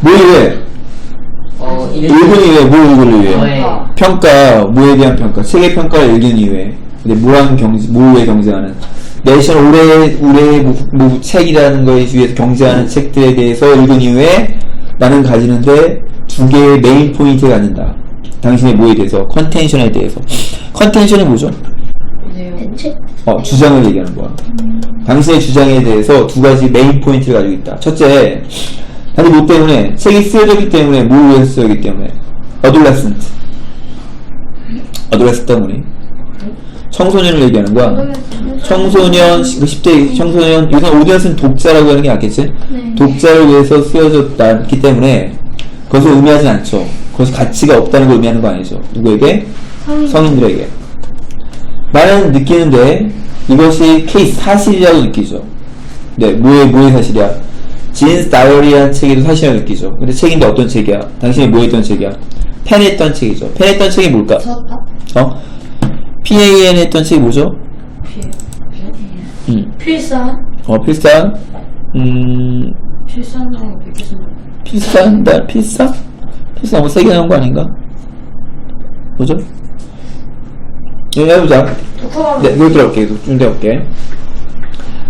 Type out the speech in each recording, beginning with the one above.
뭐 이외? 어, 일- 일근 이외, 뭐 일근 이외? 네. 평가, 뭐에 대한 평가, 책의 평가를 일근 이외. 근데 뭐랑 경제, 뭐에 경쟁하는? 내셔널 올해, 올해 뭐, 뭐 책이라는 거에 위해서 경쟁하는 책들에 대해서 일근 이외에 나는 가지는데 두 개의 메인 포인트를 갖는다. 당신의 뭐에 대해서, 컨텐션에 대해서. 컨텐션이 뭐죠? 대책? 어, 주장을 얘기하는 거야. 당신의 주장에 대해서 두 가지 메인 포인트를 가지고 있다. 첫째, 다들 뭐 때문에? 책이 쓰여졌기 때문에, 뭘 위해서 쓰여졌기 때문에? 어돌레슨트. 어돌레슨트 때문에. 청소년을 얘기하는 거야. 청소년, 그 10대 청소년, 요새 오디언스는 독자라고 하는 게 낫겠지? 네. 독자를 위해서 쓰여졌기 때문에, 그것을 의미하진 않죠. 그것이 가치가 없다는 걸 의미하는 거 아니죠. 누구에게? 성인. 성인들에게. 나는 느끼는데 이것이 케이스 사실이라고 느끼죠. 네, 뭐의 뭐의 사실이야? 진스 다이어리한 책에도 사실이라고 느끼죠. 근데 책인데 어떤 책이야? 당신이 뭐 했던 책이야? 펜 했던 책이죠. 펜 했던 책이 뭘까? 어? PAN 했던 책이 뭐죠? 음, 필사? 어, 필산? 음, 뵙겠습니다. 필산? 나 필사? 필사 너무 세게 나온 거 아닌가? 뭐죠? 예, 해보자. 독후감. 네, 이거 들어볼게. 좀 들어볼게.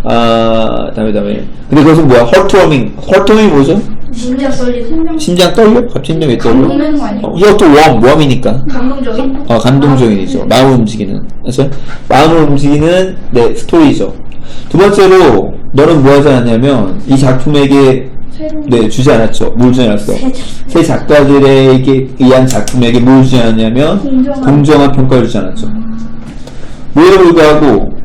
아, 다음에, 다음에. 근데 그것은 뭐야? 헐트워밍. 헐트워밍이 뭐죠? 심장 떨리는. 심장 떨려? 갑자기 심장 왜 떨려? 감동되는 거 아니에요? 어, 이것도 웜, 웜이니까. 감동적인? 어, 감동적이죠. 마음을 움직이는. 그렇죠? 마음을 움직이는, 네, 스토리죠. 두 번째로, 너는 뭐 하지 않았냐면, 이 작품에게, 새로운. 네, 주지 않았죠. 뭘 주지 않았어? 새 작가들에게 의한 작품에게 뭘 주지 않았냐면, 공정한. 공정한 평가를 주지 않았죠. 뭐에도 불구하고,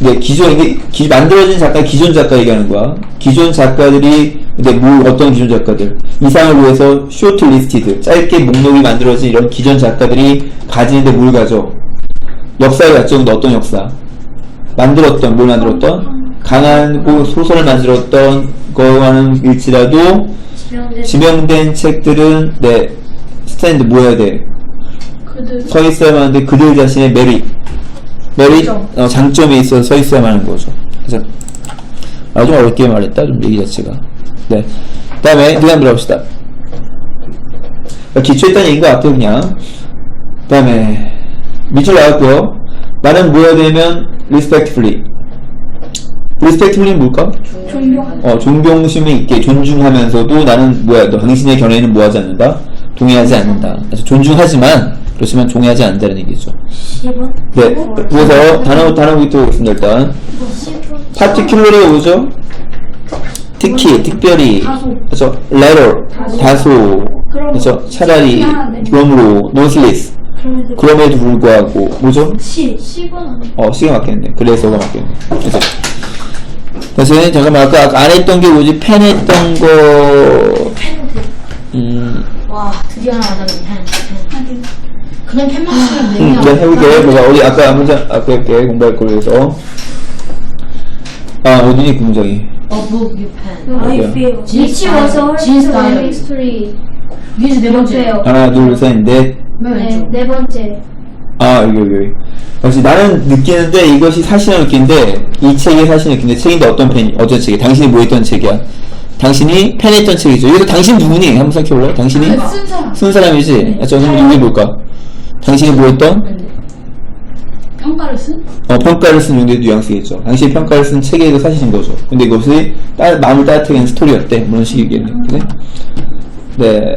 네, 기존, 이게, 기- 만들어진 작가, 기존 작가 얘기하는 거야. 기존 작가들이, 근데 뭐, 어떤 기존 작가들? 이상을 위해서 쇼트 리스티드, 짧게 목록이 만들어진 이런 기존 작가들이 가지는데 뭘 가져? 역사를 갖죠. 근데 어떤 역사? 만들었던, 뭘 만들었던? 강한 고 소설을 만들었던 거와는 일치라도 지명된. 지명된 책들은, 네, 스탠드 뭐 해야 돼? 서 있어야만 하는데 그들 자신의 메리 메리 장점. 어, 장점에 있어서 서 있어야만 하는 거죠. 그래서 아주 어렵게 말했다 좀 얘기 자체가. 네. 그다음에 그다음 들어봅시다. 기초했다는 얘기인 것 같아요 그냥. 그다음에 밑줄 나왔고요. 나는 뭐 해야 되면 respectfully. respectfully는 뭘까? 존경. 어, 존경심이 있게 존중하면서도 나는 뭐야, 너 당신의 견해에는 뭐 하지 않는다? 동의하지 않는다. 그래서 존중하지만, 그렇지만 동의하지 않는다는 얘기죠. 10원? 네, 그래서 단어, 단어부터 보겠습니다, 일단. 10원? particularly가 뭐죠? 특히, 특별히. 그래서 letter, 다소. 그래서 차라리, nonetheless. 그래도. 그럼에도 불구하고, 뭐죠? 10. 10원 아니야? 어, 시가 맞겠네. 그래서가 맞겠네. 그래서. 그래서 잠깐만, 아까, 아까 안 했던 게 뭐지? 펜 했던 거, 돼. 음, 와, 드디어 하나 펜. 펜. 하긴. 그냥 음, 되냐? 내가 해볼게. 뭐가 어디 아까 문장 아까 이렇게 공부할 걸 위해서. 아 어디니 공장이? 어, book, you pen. I 어디야? feel. 진- Which was a 진스 horse 다이어리. history. 위에서 네 번째. 하나 둘 셋 넷. 맨 네, 왼쪽. 네 번째. 아 여기 여기. 여기. 역시 나는 느끼는데 이것이 사실은 느끼는데 이 책이 사실 느끼는데 책인데 어떤 펜이 어떤 책이? 당신이 뭐 했던 책이야? 당신이 펜했던 책이죠. 여기서 당신 누구니? 한번 생각해볼래? 당신이 그쓴 사람. 쓴 사람이지. 아, 저 그럼 이게 뭘까? 당신이 뭐 했던? 평가를 쓴? 어, 평가를 쓴 용도의 뉘앙스겠죠. 당신이 평가를 쓴 책에도 사실인 거죠. 근데 이것이 따, 마음을 따뜻하게 하는 스토리였대. 그런 식이겠네. 그네? 네.